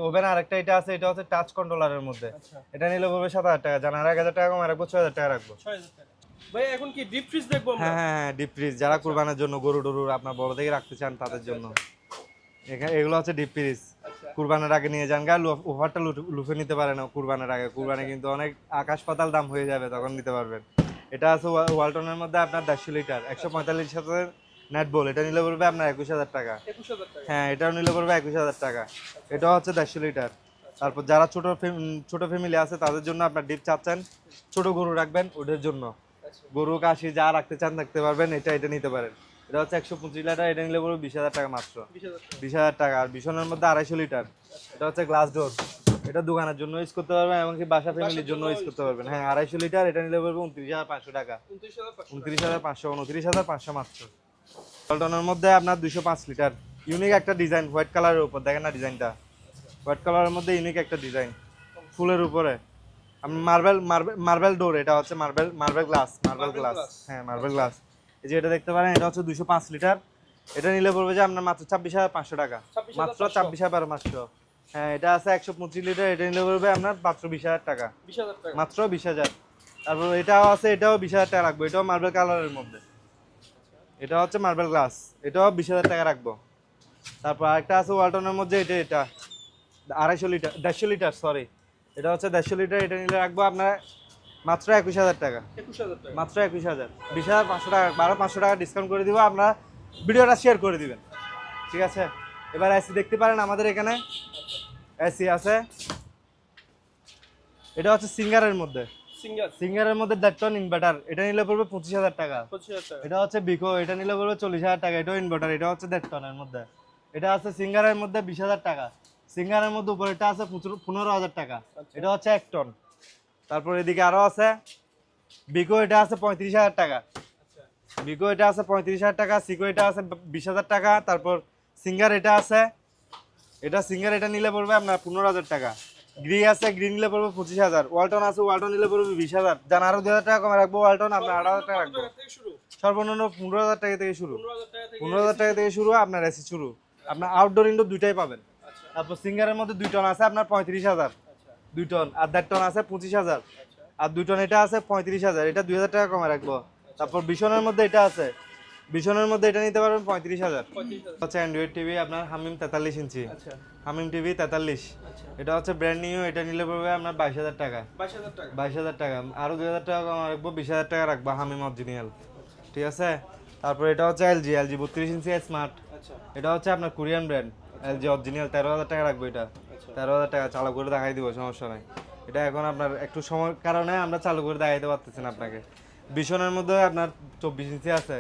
ওভেন আরেকটা এটা আছে এটা হচ্ছে টাচ কন্ট্রোলারের মধ্যে। আচ্ছা। এটা নিলে পড়বে সাত হাজার টাকা জানার এক হাজার টাকা কম রাখব ছয় হাজার টাকা রাখব। ছয় হাজার টাকা। ভাই এখন কি ডিপ ফ্রিজ দেখব আমরা? হ্যাঁ হ্যাঁ হ্যাঁ ডিপ ফ্রিজ যারা কুরবানের জন্য গরু টরু আপনার বড় থেকে রাখতে চান তাদের জন্য। এখানে এগুলো হচ্ছে ডিপ ফ্রিজ আচ্ছা কুরবানের আগে নিয়ে যান গা ওভারটা লুফে নিতে পারে না কুরবানের আগে। কুরবানে কিন্তু অনেক আকাশ পাতাল দাম হয়ে যাবে তখন নিতে পারবেন। এটা আছে ওয়া- ওয়ালটনের মধ্যে আপনার দেড়শো লিটার একশো পঁয়তাল্লিশ হাজার নেট বল এটা নিলে পড়বে আপনার একুশ হাজার টাকা। হ্যাঁ এটাও নিলে পড়বে একুশ হাজার টাকা। এটাও হচ্ছে দেড়শো লিটার। তারপর যারা ছোট ছোট ফ্যামিলি আছে তাদের জন্য আপনার ডিপ চাচ্ছেন ছোট গরু রাখবেন ওদের জন্য। আচ্ছা। গরু কাশি যা রাখতে চান রাখতে পারবেন এটা এটা নিতে পারেন। এটা হচ্ছে একশো পঁচিশ লিটার এটা নিলে পড়বে বিশ হাজার টাকা মাত্র। বিশ হাজার টাকা। আর বিছনের মধ্যে আড়াইশো লিটার। এটা হচ্ছে গ্লাস ডোর এটা দোকানের জন্য ইউজ করতে পারবেন এমনকি বাসা ফ্যামিলির জন্য ইউজ করতে পারবেন। হ্যাঁ আড়াইশো লিটার এটা নিলে পড়বে উনত্রিশ হাজার পাঁচশো টাকা। উনত্রিশ হাজার পাঁচশো উনত্রিশ হাজার পাঁচশো মাত্র। পল্টনের মধ্যে আপনার দুশো পাঁচ লিটার। ইউনিক একটা ডিজাইন হোয়াইট কালারের উপর। দেখেন না ডিজাইনটা হোয়াইট কালারের মধ্যে ইউনিক একটা ডিজাইন ফুলের উপরে। মার্বেল মার্বেল মার্বেল ডোর এটা হচ্ছে marble marble glass marble glass হ্যাঁ মার্বেল গ্লাস এই যে এটা দেখতে পারেন এটা হচ্ছে দুইশো পাঁচ লিটার। এটা নিলে পড়বে যে আপনার মাত্র ছাব্বিশ হাজার পাঁচশো টাকা। মাত্র ছাব্বিশ হাজার পাঁচশো। হ্যাঁ এটা আছে একশো পঁচিশ লিটার এটা নিলে পড়বে আপনার মাত্র বিশ হাজার টাকা। বিশ হাজার টাকা। মাত্র বিশ হাজার। তারপর এটাও আছে এটাও বিশ হাজার টাকা রাখব। এটাও মার্বেল কালারের মধ্যে। এটা হচ্ছে মার্বেল গ্লাস। এটাও বিশ হাজার টাকা রাখব। তারপর আরেকটা আছে ওয়ালটনের মধ্যে এটা এটা। আড়াইশো লিটার দেড়শো লিটার সরি এটা হচ্ছে দেড়শো লিটার এটা নিলে রাখব আপনার মাত্র একুশ হাজার টাকা। মাত্র একুশ হাজার। বিশ হাজার পাঁচশো টাকা বারো পাঁচশো টাকা ডিসকাউন্ট করে দিব। আপনারা ভিডিওটা শেয়ার করে দিবেন। ঠিক আছে? এবার এসি দেখতে পারেন আমাদের এখানে। এসি আছে। এটা হচ্ছে সিঙ্গারের মধ্যে। সিঙ্গার। সিঙ্গারের মধ্যে দেড় টন ইনভার্টার এটা নিলে পড়বে পঁচিশ হাজার টাকা। এটা হচ্ছে বিকো এটা নিলে পড়বে চল্লিশ হাজার টাকা। এটাও ইনভার্টার এটা হচ্ছে দেড় টনের মধ্যে। এটা আছে সিঙ্গারের মধ্যে বিশ হাজার টাকা। সিঙ্গারের মধ্যে উপরেটা আছে পনেরো হাজার টাকা। এটা হচ্ছে এক টন তারপর এদিকে আরও আছে। বিকো এটা আছে পঁয়ত্রিশ হাজার টাকা। বিকো এটা আছে পঁয়ত্রিশ হাজার টাকা সিকো এটা আছে বিশ হাজার টাকা তারপর সিঙ্গার এটা আছে। এটা সিঙ্গার এটা নিলে পড়বে আপনার পনেরো হাজার টাকা। গ্রি আছে গ্রি নিলে পড়বে পঁচিশ হাজার। ওয়ালটন আছে ওয়ালটন নিলে পড়বে বিশ হাজার। জান আরও দু হাজার টাকা কমে রাখব ওয়ালটন আপনার আট হাজার টাকা রাখব। সর্বনিম্ন পনেরো হাজার টাকা থেকে শুরু। পনেরো হাজার টাকা থেকে শুরু আপনার এসি শুরু। আপনার আউটডোর ইনডোর দুইটাই পাবেন। আচ্ছা। তারপর সিঙ্গারের মধ্যে দুই টন আছে আপনার পঁয়ত্রিশ হাজার। দুই টন। আর দেড় টন আছে পঁচিশ হাজার। আচ্ছা আর দুই টন এটা আছে পঁয়ত্রিশ হাজার। এটা দুই হাজার টাকা কমে রাখব। তারপর বিছনের মধ্যে এটা আছে। বিছনের মধ্যে এটা নিতে পারবেন পঁয়ত্রিশ হাজার। হচ্ছে অ্যান্ড্রয়েড টিভি আপনার হামিম তেতাল্লিশ ইঞ্চি। আচ্ছা। হামিম টিভি তেতাল্লিশ। আচ্ছা। এটা হচ্ছে ব্র্যান্ড নিউ এটা নিলে পড়বে আপনার বাইশ হাজার টাকা। বাইশ হাজার টাকা। বাইশ হাজার টাকা। আরও দুই হাজার টাকা কম রাখব বিশ হাজার টাকা রাখব হামিম অরিজিনাল ঠিক আছে? তারপর এটা হচ্ছে এলজি এলজি বত্রিশ ইঞ্চি স্মার্ট আচ্ছা। এটা হচ্ছে আপনার কোরিয়ান ব্র্যান্ড এলজি অরিজিনাল তেরো হাজার টাকা রাখব এটা। আচ্ছা। তেরো হাজার টাকা চালু করে দেখাই দিব সমস্যা নাই। এটা এখন আপনার একটু সময় কারণে আমরা চালু করে দেখাইতে পারতেছি না আপনাকে। বিশনের মধ্যে আপনার চব্বিশ ইঞ্চি আছে।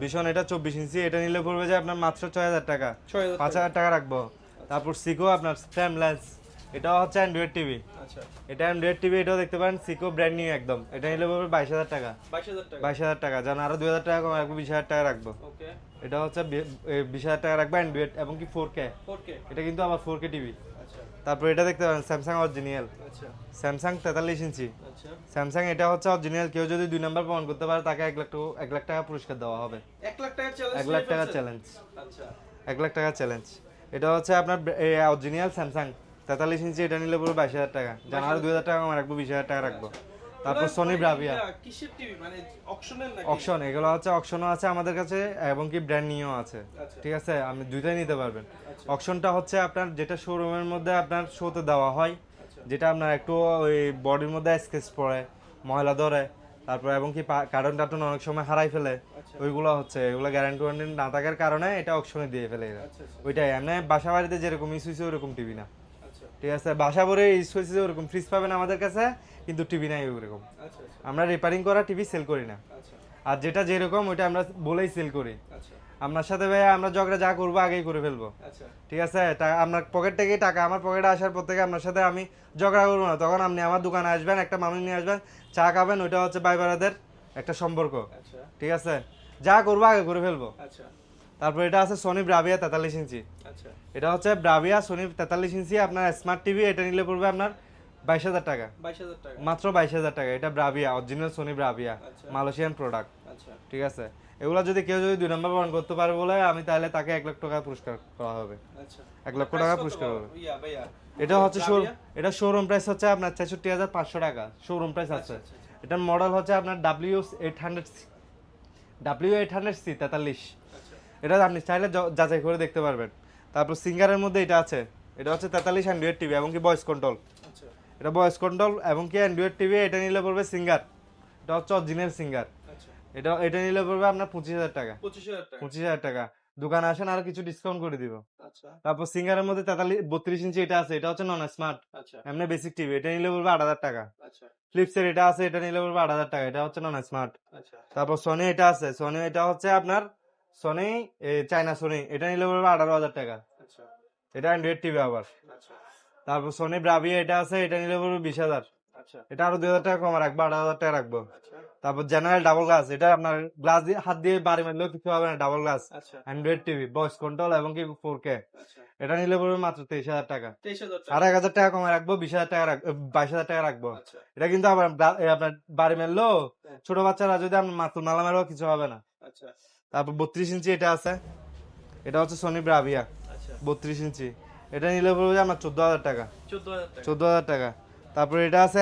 ভীষণ এটা চব্বিশ ইঞ্চি এটা নিলে পড়বে যে আপনার মাত্র ছয় হাজার টাকা। পাঁচ হাজার টাকা। রাখব। তারপর সিকো আপনার স্ট্যাম লেন্স এটাও হচ্ছে অ্যান্ড্রয়েড টিভি আচ্ছা। এটা অ্যান্ড্রয়েড টিভি এটাও দেখতে পারেন সিকো ব্র্যান্ড নিউ একদম। এটা নিলে পড়বে বাইশ হাজার টাকা। বাইশ হাজার টাকা। যেন আরও দুই হাজার টাকা কম রাখব বিশ হাজার টাকা রাখব। ওকে। এটা হচ্ছে বিশ হাজার টাকা রাখব অ্যান্ড্রয়েড এবং কি ফোর কে এটা কিন্তু আবার ফোর কে টিভি আচ্ছা। তারপর এটা দেখতে পারেন স্যামসাং অরিজিনাল আচ্ছা। স্যামসাং তেতাল্লিশ ইঞ্চি। আচ্ছা। স্যামসাং এটা হচ্ছে অরিজিনাল কেউ যদি দুই নাম্বার প্রমাণ করতে পারে তাকে এক লাখ টাকা এক লাখ টাকা পুরস্কার দেওয়া হবে। এক লাখ টাকা চ্যালেঞ্জ এক লাখ টাকা চ্যালেঞ্জ আচ্ছা। এক লাখ টাকা চ্যালেঞ্জ এটা হচ্ছে আপনার অরিজিনাল স্যামসাং তেতাল্লিশ ইঞ্চি এটা নিলে পুরো বাইশ হাজার টাকা। জানার দুই হাজার টাকা আমার রাখব বিশ হাজার টাকা রাখব। তারপর ওরা সোনি ব্রাভিয়া কিসের টিভি মানে অকশনের নাকি? অকশন এগুলো হচ্ছে অকশনও আছে আমাদের কাছে এবং কি ব্র্যান্ড নিয়েও আছে। আচ্ছা। ঠিক আছে? আপনি দুইটাই নিতে পারবেন। আচ্ছা। অকশনটা হচ্ছে আপনার যেটা শোরুমের মধ্যে আপনার শোতে দেওয়া হয় আচ্ছা। যেটা আপনার একটু ওই বডির মধ্যে স্কেচ পড়ে ময়লা ধরে তারপর এবং কি কার্টন টার্টন অনেক সময় হারাই ফেলে। আচ্ছা। ওইগুলো হচ্ছে এগুলো গ্যারান্টি ওয়ারেন্টি না থাকার কারণে এটা অকশনে দিয়ে ফেলে এরা। আচ্ছা আচ্ছা। ওইটাই এমনি বাসা বাড়িতে যেরকম হয়েছে ওরকম টিভি না। আচ্ছা ঠিক আছে বাসা ভরে ইউজ হয়েছে ওরকম ফ্রিজ পাবেন আমাদের কাছে কিন্তু টিভি নাই ওরকম আচ্ছা আচ্ছা। আমরা রিপেয়ারিং করা টিভি সেল করি না। আচ্ছা। আর যেটা যেরকম ওইটা আমরা বলেই সেল করি। আচ্ছা। আপনার সাথে ভাই আমরা ঝগড়া যা করব আগেই করে ফেলব। আচ্ছা। ঠিক আছে আপনার পকেট থেকে টাকা আমার পকেটে আসার পর থেকে আপনার সাথে আমি ঝগড়া করব না। তখন আপনি আমার দোকানে আসবেন একটা মানুষ নিয়ে আসবেন চা খাবেন ওইটা হচ্ছে ভাই বারাদের একটা সম্পর্ক। আচ্ছা। ঠিক আছে যা করব আগে করে ফেলব। আচ্ছা। তারপর এটা আছে সোনি ব্রাভিয়া তেতাল্লিশ ইঞ্চি। আচ্ছা। এটা হচ্ছে ব্রাভিয়া সোনি তেতাল্লিশ ইঞ্চি আপনার স্মার্ট টিভি এটা নিলে পড়বে আপনার বাইশ হাজার টাকা। টাকা। মাত্র বাইশ হাজার টাকা এটা Bravia original Sony Bravia. Malaysian product আচ্ছা। ঠিক আছে? এগুলো যদি কেউ যদি দুই নম্বর প্রমাণ করতে পারে বলে আমি তাহলে তাকে এক লাখ টাকা পুরস্কার করা হবে। আচ্ছা। এক লক্ষ টাকা পুরস্কার হবে। এটা হচ্ছে এটা শোরুম প্রাইস হচ্ছে আপনার ছেষট্টি হাজার পাঁচশো টাকা শোরুম প্রাইস আছে। আচ্ছা, আচ্ছা। এটার মডেল হচ্ছে আপনার W eight hundred W eight hundred C তেতাল্লিশ। এটা আপনি চাইলে যাচাই করে দেখতে পারবেন। তারপর সিঙ্গারের মধ্যে এটা আছে। এটা হচ্ছে তেতাল্লিশ অ্যান্ড্রয়েড টিভি এবং কি ভয়েস কন্ট্রোল আচ্ছা। এটা ভয়েস কন্ট্রোল এবং কি অ্যান্ড্রয়েড টিভি এটা নিলে পড়বে সিঙ্গার। এটা হচ্ছে অরিজিনাল সিঙ্গার। আচ্ছা। এটা এটা নিলে পড়বে আপনার পঁচিশ হাজার টাকা। পঁচিশ হাজার টাকা। দোকানে আসেন আর কিছু ডিসকাউন্ট করে দিব। আচ্ছা। তারপর সিঙ্গারের মধ্যে তেতাল্লিশ বত্রিশ ইঞ্চি এটা আছে। এটা হচ্ছে নন স্মার্ট এমনি বেসিক টিভি। এটা নিলে পড়বে আট হাজার টাকা। ফ্লিপসের এটা আছে এটা নিলে পড়বে আট হাজার টাকা। এটা হচ্ছে নন স্মার্ট তারপর সোনি এটা আছে। সোনি এটা হচ্ছে আপনার সোনি চাইনা সোনি এটা নিলে পড়বে আঠারো হাজার টাকা। আচ্ছা। এটা অ্যান্ড্রয়েড টিভি আবার। আচ্ছা। তারপর সোনি এটা আছে এটা নিলে পড়বে বিশ হাজার। আচ্ছা। এটা আরও দুই হাজার টাকা কম রাখব আট হাজার টাকা রাখব। তারপর জেনারেল ডাবল গ্লাস এটা আপনার গ্লাস দিয়ে হাত দিয়ে বাড়ি মারলেও কিছু হবে না double glass Android TV voice control এবং কি ফোর কে এটা নিলে পড়বে মাত্র তেইশ হাজার টাকা। আর এক হাজার টাকা কমে রাখব বিশ হাজার টাকা রাখব বাইশ হাজার টাকা রাখব। এটা কিন্তু আবার আপনার বাড়ি মারলো হ্যাঁ। ছোট বাচ্চারা যদি আপনার মাতুল মালা মারো কিছু হবে না। আচ্ছা। তারপর বত্রিশ ইঞ্চি এটা আছে। এটা হচ্ছে সোনি ব্রাভিয়া আচ্ছা। বত্রিশ ইঞ্চি। এটা নিলে পড়বে আমার চোদ্দ হাজার টাকা। চোদ্দ হাজার টাকা। তারপর এটা আছে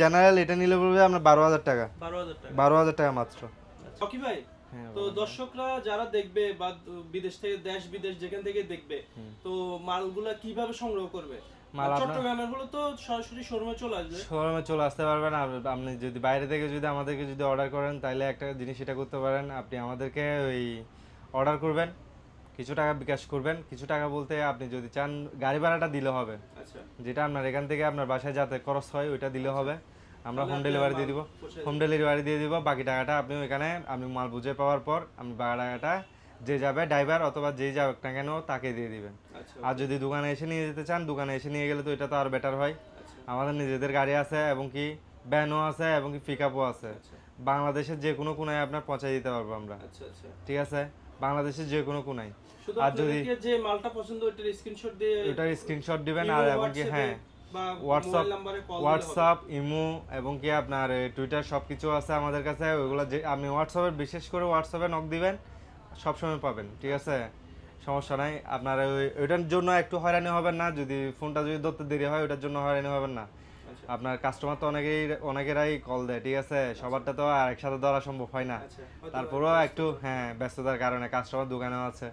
জেনারেল এটা নিলে পড়বে আপনার বারো হাজার টাকা। বারো হাজার টাকা। বারো হাজার টাকা মাত্র। ওকে ভাই হ্যাঁ, তো দর্শকরা যারা দেখবে বা বিদেশ থেকে দেশ বিদেশ যেখান থেকে দেখবে তো মালগুলা কীভাবে সংগ্রহ করবে? মাল আপনার- চট্টগ্রামের হলো তো সরাসরি শোরুমে চলে আসবে। শোরুমে চলে আসতে পারবেন আপনি যদি বাইরে থেকে যদি আমাদেরকে যদি অর্ডার করেন তাহলে একটা জিনিস এটা করতে পারেন আপনি আমাদেরকে ওই অর্ডার করবেন কিছু টাকা বিকাশ করবেন কিছু টাকা বলতে আপনি যদি চান গাড়ি ভাড়াটা দিলে হবে। আচ্ছা। যেটা আপনার এখান থেকে আপনার বাসায় যাতে খরচ হয় ওইটা দিলে হবে। আমরা হোম ডেলিভারি দিয়ে দিব। হোম ডেলিভারি দিয়ে দিব। বাকি টাকাটা আপনি ওইখানে আপনি মাল বুঝে পাওয়ার পর আপনি বাকি টাকাটা যে যাবে ড্রাইভার অথবা যেই যাবে না কেন তাকে দিয়ে দিবেন। আচ্ছা আর যদি দোকানে এসে নিয়ে যেতে চান দোকানে এসে নিয়ে গেলে তো এটা তো আর বেটার হয়। আচ্ছা। আমাদের নিজেদের গাড়ি আছে এবং কি ভ্যানও আছে এবং কি পিক আপও আছে। আচ্ছা। বাংলাদেশের যে কোনো কোনায় আপনার পৌঁছে দিতে পারব আমরা। আচ্ছা আচ্ছা। ঠিক আছে? বাংলাদেশের যে কোনো কোনায়। আর যদি- যে মালটা পছন্দ ওইটার স্ক্রিনশট দিয়ে ওটার স্ক্রিনশট দিবেন আর এবং কি হ্যাঁ হোয়াটসঅ্যাপ হোয়াটসঅ্যাপ ইমো এবং কি আপনার টুইটার সব কিছু আছে আমাদের কাছে। ওইগুলো যে আপনি হোয়াটসঅ্যাপের বিশেষ করে হোয়াটসঅ্যাপে নক দিবেন সবসময় পাবেন। ঠিক আছে? সমস্যা নাই। আপনার ওই ওইটার জন্য একটু হয়রানি হবেন না। যদি ফোনটা যদি ধরতে দেরি হয় ওটার জন্য হয়রানি হবেন না। আচ্ছা। আপনার কাস্টমার তো অনেকেই অনেকেরাই কল দেয় ঠিক আছে? সবারটা তো আর একসাথে ধরা সম্ভব হয় না। আচ্ছা। তারপরেও একটু হ্যাঁ ব্যস্ততার কারণে কাস্টমার দোকানেও আছে।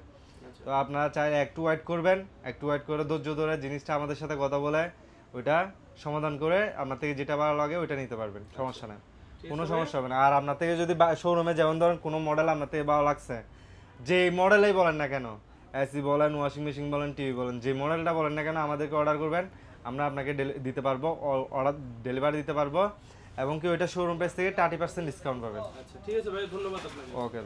আচ্ছা। তো আপনারা চাইলে একটু ওয়েট করবেন। একটু ওয়েট করে ধৈর্য ধরে জিনিসটা আমাদের সাথে কথা বলে ওইটা সমাধান করে আপনার থেকে যেটা ভালো লাগে ওইটা নিতে পারবেন। সমস্যা নেই। কোনো সমস্যা হবে না। আর আপনার থেকে যদি শোরুমে যেমন ধরেন কোনো মডেল আপনার থেকে ভালো লাগছে যে মডেলেই বলেন না কেন এসি বলেন ওয়াশিং মেশিন বলেন টিভি বলেন যে মডেলটা বলেন না কেন আমাদেরকে অর্ডার করবেন। আমরা আপনাকে দিতে পারব অর্ডার ডেলিভারি দিতে পারব। এবং কি ওইটা শোরুম পেজ থেকে থার্টি পার্সেন্ট ডিসকাউন্ট পাবেন। আচ্ছা ঠিক আছে ভাই ধন্যবাদ আপনাকে। ওকে